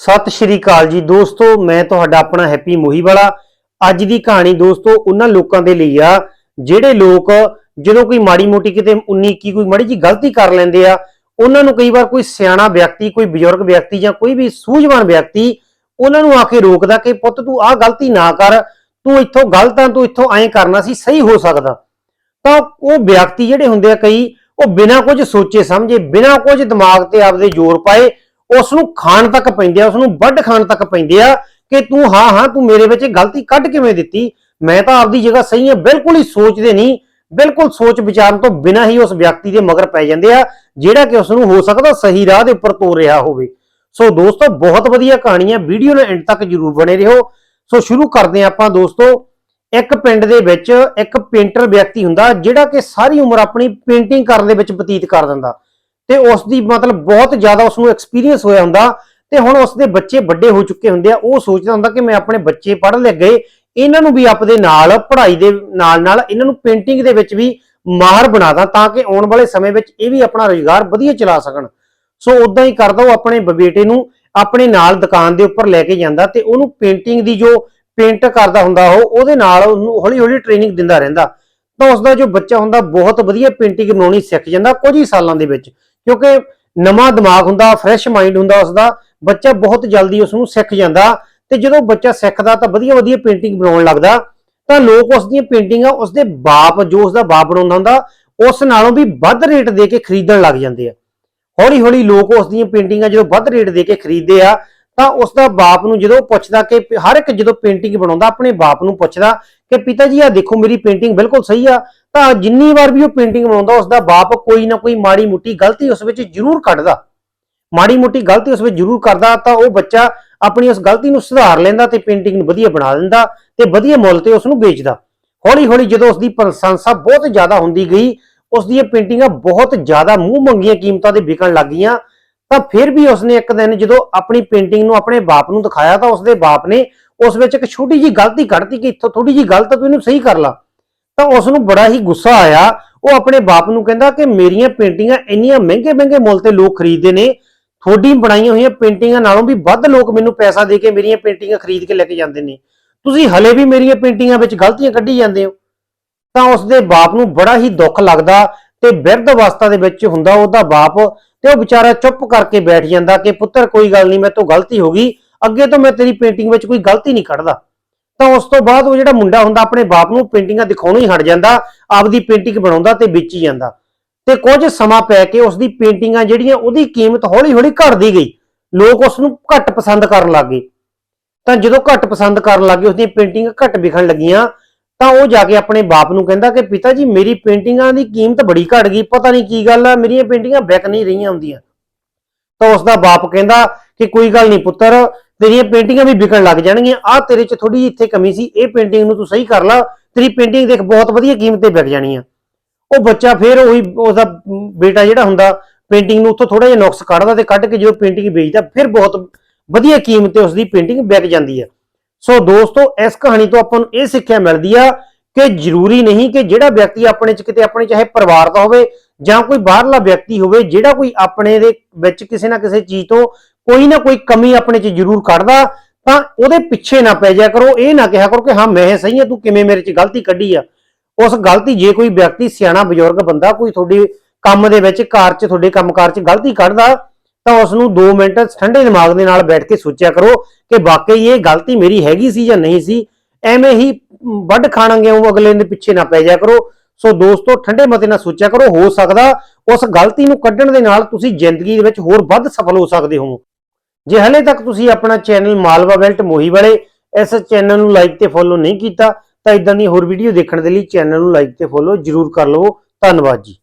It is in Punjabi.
ਸਤਿ ਸ਼੍ਰੀ ਅਕਾਲ ਜੀ ਦੋਸਤੋ, ਮੈਂ ਤੁਹਾਡਾ ਆਪਣਾ ਹੈਪੀ ਮੋਹੀ ਵਾਲਾ ਅੱਜ ਦੀ ਕਹਾਣੀ ਦੋਸਤੋ ਉਹਨਾਂ ਲੋਕਾਂ ਦੇ ਲਈ ਆ, ਜਿਹੜੇ ਲੋਕ ਜਦੋਂ ਕੋਈ ਮਾੜੀ ਮੋਟੀ ਕਿਤੇ 19 ਕੀ ਕੋਈ ਮਾੜੀ ਜੀ ਗਲਤੀ ਕਰ ਲੈਂਦੇ ਆ, ਉਹਨਾਂ ਨੂੰ ਕਈ ਵਾਰ ਕੋਈ ਸਿਆਣਾ ਵਿਅਕਤੀ, ਕੋਈ ਬਜ਼ੁਰਗ ਵਿਅਕਤੀ ਜਾਂ ਕੋਈ ਵੀ ਸੂਝਵਾਨ ਵਿਅਕਤੀ ਉਹਨਾਂ ਨੂੰ ਆ ਕੇ ਰੋਕਦਾ ਕਿ ਪੁੱਤ ਤੂੰ ਆਹ ਗਲਤੀ ਨਾ ਕਰ, ਤੂੰ ਇੱਥੋਂ ਗਲਤ ਆ, ਤੂੰ ਇੱਥੋਂ ਐਂ ਕਰਨਾ ਸੀ, ਸਹੀ ਹੋ ਸਕਦਾ। ਤਾਂ ਉਹ ਵਿਅਕਤੀ ਜਿਹੜੇ ਹੁੰਦੇ ਆ ਕਈ, ਉਹ ਬਿਨਾਂ ਕੁਝ ਸੋਚੇ ਸਮਝੇ, ਬਿਨਾਂ ਕੁਝ ਦਿਮਾਗ ਤੇ ਆਪਦੇ ਜ਼ੋਰ ਪਾਏ ਉਸ ਨੂੰ ਖਾਣ ਤੱਕ ਪੈਂਦੇ ਆ ਉਸ ਨੂੰ ਵੱਢ ਖਾਣ ਤੱਕ ਪੈਂਦੇ ਆ ਕਿ ਤੂੰ ਹਾਂ ਹਾਂ, ਤੂੰ ਮੇਰੇ ਵਿੱਚ ਗਲਤੀ ਕੱਢ ਕਿਵੇਂ ਦਿੱਤੀ? ਮੈਂ ਤਾਂ ਆਪਦੀ ਜਗ੍ਹਾ ਸਹੀ ਹਾਂ ਬਿਲਕੁਲ ਹੀ ਸੋਚਦੇ ਨਹੀਂ, ਬਿਲਕੁਲ ਸੋਚ ਵਿਚਾਰਨ ਤੋਂ ਬਿਨਾਂ ਹੀ ਉਸ ਵਿਅਕਤੀ ਦੇ ਮਗਰ ਪੈ ਜਾਂਦੇ ਆ, ਜਿਹੜਾ ਕਿ ਉਸ ਨੂੰ ਹੋ ਸਕਦਾ ਸਹੀ ਰਾਹ ਦੇ ਉੱਪਰ ਤੋਰ ਰਿਹਾ ਹੋਵੇ। ਸੋ ਦੋਸਤੋ, ਬਹੁਤ ਵਧੀਆ ਕਹਾਣੀ ਹੈ ਵੀਡੀਓ ਨੂੰ ਐਂਡ ਤੱਕ ਜਰੂਰ ਬਣੇ ਰਹੋ। ਸੋ ਸ਼ੁਰੂ ਕਰਦੇ ਹਾਂ ਆਪਾਂ ਦੋਸਤੋ, ਇੱਕ ਪਿੰਡ ਦੇ ਵਿੱਚ ਇੱਕ ਪੇਂਟਰ ਵਿਅਕਤੀ ਹੁੰਦਾ, ਜਿਹੜਾ ਕਿ ਸਾਰੀ ਉਮਰ ਆਪਣੀ ਪੇਂਟਿੰਗ ਕਰਨ ਦੇ ਵਿੱਚ ਬਤੀਤ ਕਰ ਦਿੰਦਾ। ਤੇ ਉਸ ਦੀ ਮਤਲਬ ਬਹੁਤ ਜ਼ਿਆਦਾ ਉਸ ਨੂੰ ਐਕਸਪੀਰੀਅੰਸ ਹੋਇਆ ਹੁੰਦਾ ਤੇ ਹੁਣ ਉਸ ਦੇ ਬੱਚੇ ਵੱਡੇ ਹੋ ਚੁੱਕੇ ਹੁੰਦੇ ਆ, ਉਹ ਸੋਚਦਾ ਹੁੰਦਾ ਕਿ ਮੈਂ ਆਪਣੇ ਬੱਚੇ ਪੜ੍ਹ ਲੈ ਗਏ, ਇਹਨਾਂ ਨੂੰ ਵੀ ਆਪਦੇ ਨਾਲ, ਪੜ੍ਹਾਈ ਦੇ ਨਾਲ ਨਾਲ ਇਹਨਾਂ ਨੂੰ ਪੇਂਟਿੰਗ ਦੇ ਵਿੱਚ ਵੀ ਮਾਹਰ ਬਣਾ ਦਾਂ ਤਾਂ ਕਿ ਆਉਣ ਵਾਲੇ ਸਮੇਂ ਵਿੱਚ ਇਹ ਵੀ ਆਪਣਾ ਰੋਜ਼ਗਾਰ ਵਧੀਆ ਚਲਾ ਸਕਣ। ਸੋ ਉਦਾਂ ਹੀ ਕਰਦਾ ਉਹ ਆਪਣੇ ਬੇਟੇ ਨੂੰ ਆਪਣੇ ਨਾਲ ਦੁਕਾਨ ਦੇ ਉੱਪਰ ਲੈ ਕੇ ਜਾਂਦਾ ਤੇ ਉਹਨੂੰ ਪੇਂਟਿੰਗ ਦੀ ਜੋ ਪੇਂਟ ਕਰਦਾ ਹੁੰਦਾ ਉਹ, ਉਹਦੇ ਨਾਲ ਉਹਨੂੰ ਹੌਲੀ ਹੌਲੀ ਟ੍ਰੇਨਿੰਗ ਦਿੰਦਾ ਰਹਿੰਦਾ। ਤਾਂ ਉਸ ਦਾ ਜੋ ਬੱਚਾ ਹੁੰਦਾ ਬਹੁਤ ਵਧੀਆ ਪੇਂਟਿੰਗ ਬਣਾਉਣੀ ਸਿੱਖ ਜਾਂਦਾ ਕੁਝ ਹੀ ਸਾਲਾਂ ਦੇ ਵਿੱਚ। ਕਿਉਂਕਿ ਨਵਾਂ ਦਿਮਾਗ ਹੁੰਦਾ ਫਰੈਸ਼ ਮਾਈਂਡ ਹੁੰਦਾ ਉਸ ਦਾ ਬੱਚਾ ਬਹੁਤ ਜਲਦੀ ਉਸ ਨੂੰ ਸਿੱਖ ਜਾਂਦਾ ਤੇ ਜਦੋਂ ਬੱਚਾ ਸਿੱਖਦਾ ਤਾਂ ਵਧੀਆ ਵਧੀਆ ਪੇਂਟਿੰਗ ਬਣਾਉਣ ਲੱਗਦਾ, ਤਾਂ ਲੋਕ ਉਸ ਦੀਆਂ ਪੇਂਟਿੰਗਾਂ ਉਸ ਦੇ ਬਾਪ, ਜੋ ਉਸ ਦਾ ਬਾਪ ਬਣਾਉਂਦਾ ਹੁੰਦਾ, ਉਸ ਨਾਲੋਂ ਵੀ ਵੱਧ ਰੇਟ ਦੇ ਕੇ ਖਰੀਦਣ ਲੱਗ ਜਾਂਦੇ ਆ। ਹੌਲੀ ਹੌਲੀ ਲੋਕ ਉਸ ਦੀਆਂ ਪੇਂਟਿੰਗਾਂ ਜਦੋਂ ਵੱਧ ਰੇਟ ਦੇ ਕੇ ਖਰੀਦਦੇ ਆ, ਤਾਂ ਉਸ ਦਾ ਬਾਪ ਨੂੰ ਜਦੋਂ ਪੁੱਛਦਾ ਕਿ ਹਰ ਇੱਕ ਜਦੋਂ ਪੇਂਟਿੰਗ ਬਣਾਉਂਦਾ, ਆਪਣੇ ਬਾਪ ਨੂੰ ਪੁੱਛਦਾ ਕਿ ਪਿਤਾ ਜੀ ਆ ਦੇਖੋ ਮੇਰੀ ਪੇਂਟਿੰਗ ਬਿਲਕੁਲ ਸਹੀ ਆ ਤਾਂ ਜਿੰਨੀ ਵਾਰ ਵੀ ਉਹ ਪੇਂਟਿੰਗ ਬਣਾਉਂਦਾ ਉਸ ਦਾ ਬਾਪ ਕੋਈ ਨਾ ਕੋਈ ਮਾੜੀ ਮੁੱਟੀ ਗਲਤੀ ਉਸ ਵਿੱਚ ਜ਼ਰੂਰ ਕੱਢਦਾ। ਮਾੜੀ ਮੁੱਟੀ ਗਲਤੀ ਉਸ ਵਿੱਚ ਜ਼ਰੂਰ ਕਰਦਾ ਤਾਂ ਉਹ ਬੱਚਾ ਆਪਣੀ ਉਸ ਗਲਤੀ ਨੂੰ ਸੁਧਾਰ ਲੈਂਦਾ ਤੇ ਪੇਂਟਿੰਗ ਨੂੰ ਵਧੀਆ ਬਣਾ ਦਿੰਦਾ ਤੇ ਵਧੀਆ ਮੁੱਲ ਤੇ ਉਸ ਨੂੰ ਵੇਚਦਾ। ਹੌਲੀ ਹੌਲੀ ਜਦੋਂ ਉਸ ਦੀ ਪ੍ਰਸ਼ੰਸਾ ਬਹੁਤ ਜ਼ਿਆਦਾ ਹੁੰਦੀ ਗਈ ਉਸ ਦੀਆਂ ਪੇਂਟਿੰਗਾਂ ਬਹੁਤ ਜ਼ਿਆਦਾ ਮੂੰਹ ਮੰਗੀਆਂ ਕੀਮਤਾਂ ਦੇ ਵਿਕਣ ਲੱਗ ਗਈਆਂ, ਤਾਂ ਫਿਰ ਵੀ ਉਸਨੇ ਇੱਕ ਦਿਨ ਜਦੋਂ ਆਪਣੀ ਪੇਂਟਿੰਗ ਨੂੰ ਆਪਣੇ ਬਾਪ ਨੂੰ ਦਿਖਾਇਆ ਤਾਂ ਉਸਦੇ ਬਾਪ ਨੇ ਉਸ ਵਿੱਚ ਇੱਕ ਛੋਟੀ ਜੀ ਗਲਤੀ ਕੱਢਤੀ ਕਿ ਇੱਥੋਂ ਥੋੜੀ ਜੀ ਗਲਤ ਤੂੰ ਇਹਨੂੰ ਸਹੀ ਕਰ ਲਾ। ਤਾਂ ਉਸ ਨੂੰ ਬੜਾ ਹੀ ਗੁੱਸਾ ਆਇਆ। ਉਹ ਆਪਣੇ ਬਾਪ ਨੂੰ ਕਹਿੰਦਾ ਕਿ ਮੇਰੀਆਂ ਪੇਂਟਿੰਗਾਂ ਇੰਨੀਆਂ ਮਹਿੰਗੇ ਮਹਿੰਗੇ ਮੁੱਲ ਤੇ ਲੋਕ ਖਰੀਦਦੇ ਨੇ। ਤੁਹਾਡੀ ਬਣਾਈਆਂ ਹੋਈਆਂ ਪੇਂਟਿੰਗਾਂ ਨਾਲੋਂ ਵੀ ਵੱਧ ਲੋਕ ਮੈਨੂੰ ਪੈਸਾ ਦੇ ਕੇ ਮੇਰੀਆਂ ਪੇਂਟਿੰਗਾਂ ਖਰੀਦ ਕੇ ਲੈ ਕੇ ਜਾਂਦੇ ਨੇ। ਤੁਸੀਂ ਹਲੇ ਵੀ ਮੇਰੀਆਂ ਪੇਂਟਿੰਗਾਂ ਵਿੱਚ ਗਲਤੀਆਂ ਕੱਢੀ ਜਾਂਦੇ ਹੋ। ਤਾਂ ਉਸਦੇ ਬਾਪ ਨੂੰ ਬੜਾ ਹੀ ਦੁੱਖ ਲੱਗਦਾ ਤੇ ਬਿਰਧ ਅਵਸਥਾ ਦੇ ਵਿੱਚ ਹੁੰਦਾ ਉਹਦਾ ਬਾਪ ਤੇ ਉਹ ਵਿਚਾਰਾ ਚੁੱਪ ਕਰਕੇ ਬੈਠ ਜਾਂਦਾ ਕਿ ਪੁੱਤਰ ਕੋਈ ਗੱਲ ਨਹੀਂ ਮੇਰੇ ਤੋਂ ਗਲਤੀ ਹੋ ਗਈ। ਅੱਗੇ ਤੋਂ ਮੈਂ ਤੇਰੀ ਪੇਂਟਿੰਗ ਵਿੱਚ ਕੋਈ ਗਲਤੀ ਨਹੀਂ ਕੱਢਦਾ। ਤਾਂ ਉਸ ਤੋਂ ਬਾਅਦ ਉਹ ਜਿਹੜਾ ਮੁੰਡਾ ਹੁੰਦਾ, ਆਪਣੇ ਬਾਪ ਨੂੰ ਪੇਂਟਿੰਗਾਂ ਦਿਖਾਉਣੋਂ ਹੀ ਹਟ ਜਾਂਦਾ, ਆਪਦੀ ਪੇਂਟਿੰਗ ਬਣਾਉਂਦਾ ਤੇ ਵੇਚੀ ਜਾਂਦਾ। ਤੇ ਕੁਝ ਸਮਾਂ ਪੈ ਕੇ ਉਸ ਦੀ ਪੇਂਟਿੰਗਾਂ ਜਿਹੜੀਆਂ, ਉਹਦੀ ਕੀਮਤ ਹੌਲੀ-ਹੌਲੀ ਘਟਦੀ ਗਈ। ਲੋਕ ਉਸ ਨੂੰ ਘੱਟ ਪਸੰਦ ਕਰਨ ਲੱਗੇ ਤਾਂ ਜਦੋਂ ਘੱਟ ਪਸੰਦ ਕਰਨ ਲੱਗੇ ਉਸ ਦੀਆਂ ਪੇਂਟਿੰਗਾਂ ਘੱਟ ਵਿਕਣ ਲੱਗੀਆਂ, ਤਾਂ ਉਹ ਜਾ ਕੇ ਆਪਣੇ ਬਾਪ ਨੂੰ ਕਹਿੰਦਾ ਕਿ, ਪਿਤਾ ਜੀ, ਮੇਰੀ ਪੇਂਟਿੰਗਾਂ ਦੀ ਕੀਮਤ ਬੜੀ ਘਟ ਗਈ। ਪਤਾ ਨਹੀਂ ਕੀ ਗੱਲ ਆ, ਮੇਰੀਆਂ ਪੇਂਟਿੰਗਾਂ ਵਿਕ ਨਹੀਂ ਰਹੀਆਂ ਹੁੰਦੀਆਂ। ਤਾਂ ਉਸ ਦਾ ਬਾਪ ਕਹਿੰਦਾ ਕਿ, ਕੋਈ ਗੱਲ ਨਹੀਂ ਪੁੱਤਰ ਤੇਰੀਆਂ ਪੇਂਟਿੰਗਾਂ ਵੀ ਵਿਕਣ ਲੱਗ ਜਾਣਗੀਆਂ। ਆ ਤੇਰੇ 'ਚ ਥੋੜੀ ਇੱਥੇ ਕਮੀ ਸੀ। ਇਹ ਪੇਂਟਿੰਗ ਨੂੰ ਤੂੰ ਸਹੀ ਕਰ ਲਾ। ਤੇਰੀ ਪੇਂਟਿੰਗ ਦੇਖ, ਬਹੁਤ ਵਧੀਆ ਕੀਮਤ ਤੇ ਵਿਕ ਜਾਣੀ ਆ ਉਹ ਬੱਚਾ ਫਿਰ ਉਹੀ, ਉਹਦਾ ਬੇਟਾ ਜਿਹੜਾ ਹੁੰਦਾ, ਪੇਂਟਿੰਗ ਨੂੰ ਉੱਥੋਂ ਥੋੜਾ ਜਿਹਾ ਨੁਕਸ ਕੱਢਦਾ ਤੇ ਕੱਢ ਕੇ ਜਦੋਂ ਪੇਂਟਿੰਗ ਵੇਚਦਾ, ਫਿਰ ਬਹੁਤ ਵਧੀਆ ਕੀਮਤ ਤੇ ਉਸਦੀ ਪੇਂਟਿੰਗ ਵਿਕ ਜਾਂਦੀ ਹੈ ਸੋ ਦੋਸਤੋ, ਇਸ ਕਹਾਣੀ ਤੋਂ ਆਪਾਂ ਨੂੰ ਇਹ ਸਿੱਖਿਆ ਮਿਲਦੀ ਆ ਕਿ ਜ਼ਰੂਰੀ ਨਹੀਂ ਕਿ ਜਿਹੜਾ ਵਿਅਕਤੀ ਆਪਣੇ ਚ ਕਿਤੇ ਆਪਣੇ ਚਾਹੇ ਪਰਿਵਾਰ ਦਾ ਹੋਵੇ ਜਾਂ ਕੋਈ ਬਾਹਰਲਾ ਵਿਅਕਤੀ ਹੋਵੇ, ਜਿਹੜਾ ਕੋਈ ਆਪਣੇ ਦੇ ਵਿੱਚ ਕਿਸੇ ਨਾ ਕਿਸੇ ਚੀਜ਼ ਤੋਂ ਕੋਈ ਨਾ ਕੋਈ ਕਮੀ ਆਪਣੇ ਚ ਜ਼ਰੂਰ ਕੱਢਦਾ, ਤਾਂ ਉਹਦੇ ਪਿੱਛੇ ਨਾ ਪੈ ਜਾਇਆ ਕਰੋ, ਇਹ ਨਾ ਕਿਹਾ ਕਰੋ ਕਿ ਹਾਂ, ਮੈਂ ਸਹੀ ਹਾਂ, ਤੂੰ ਕਿਵੇਂ ਮੇਰੇ ਚ ਗਲਤੀ ਕੱਢੀ ਆ? ਉਸ ਗਲਤੀ ਜੇ ਕੋਈ ਵਿਅਕਤੀ ਸਿਆਣਾ ਬਜ਼ੁਰਗ ਬੰਦਾ ਕੋਈ ਤੁਹਾਡੇ ਕੰਮ ਦੇ ਵਿੱਚ, ਕਾਰ 'ਚ, ਤੁਹਾਡੇ ਕੰਮਕਾਰ 'ਚ ਗਲਤੀ ਕੱਢਦਾ, ਤਾਂ ਉਸ ਨੂੰ 2 ਮਿੰਟ ਠੰਡੇ ਦਿਮਾਗ ਦੇ ਨਾਲ ਬੈਠ ਕੇ ਸੋਚਿਆ ਕਰੋ ਕਿ ਵਾਕਈ ਇਹ ਗਲਤੀ ਮੇਰੀ ਹੈਗੀ ਸੀ ਜਾਂ ਨਹੀਂ ਸੀ। ਐਵੇਂ ਹੀ ਵੱਢ ਖਾਣਾਂਗੇ ਉਹ ਅਗਲੇ ਦੇ ਪਿੱਛੇ ਨਾ ਪੈ ਜਾਇਆ ਕਰੋ। ਸੋ ਦੋਸਤੋ, ਠੰਡੇ ਮਤੇ ਨਾਲ ਸੋਚਿਆ ਕਰੋ, ਹੋ ਸਕਦਾ ਉਸ ਗਲਤੀ ਨੂੰ ਕੱਢਣ ਦੇ ਨਾਲ ਤੁਸੀਂ ਜ਼ਿੰਦਗੀ ਦੇ ਵਿੱਚ ਹੋਰ ਵੱਧ ਸਫਲ ਹੋ ਸਕਦੇ ਹੋ। ਜੇ ਹਲੇ ਤੱਕ ਤੁਸੀਂ ਆਪਣਾ ਚੈਨਲ ਮਾਲਵਾ ਬੈਲਟ ਮੋਹੀ ਵਾਲੇ ਇਸ ਚੈਨਲ ਨੂੰ ਲਾਈਕ ਤੇ ਫੋਲੋ ਨਹੀਂ ਕੀਤਾ, ਤਾਂ ਇਦਾਂ ਦੀ ਹੋਰ ਵੀਡੀਓ ਦੇਖਣ ਦੇ ਲਈ ਚੈਨਲ ਨੂੰ ਲਾਈਕ ਤੇ ਫੋਲੋ ਜਰੂਰ ਕਰ ਲਵੋ। ਧੰਨਵਾਦ ਜੀ।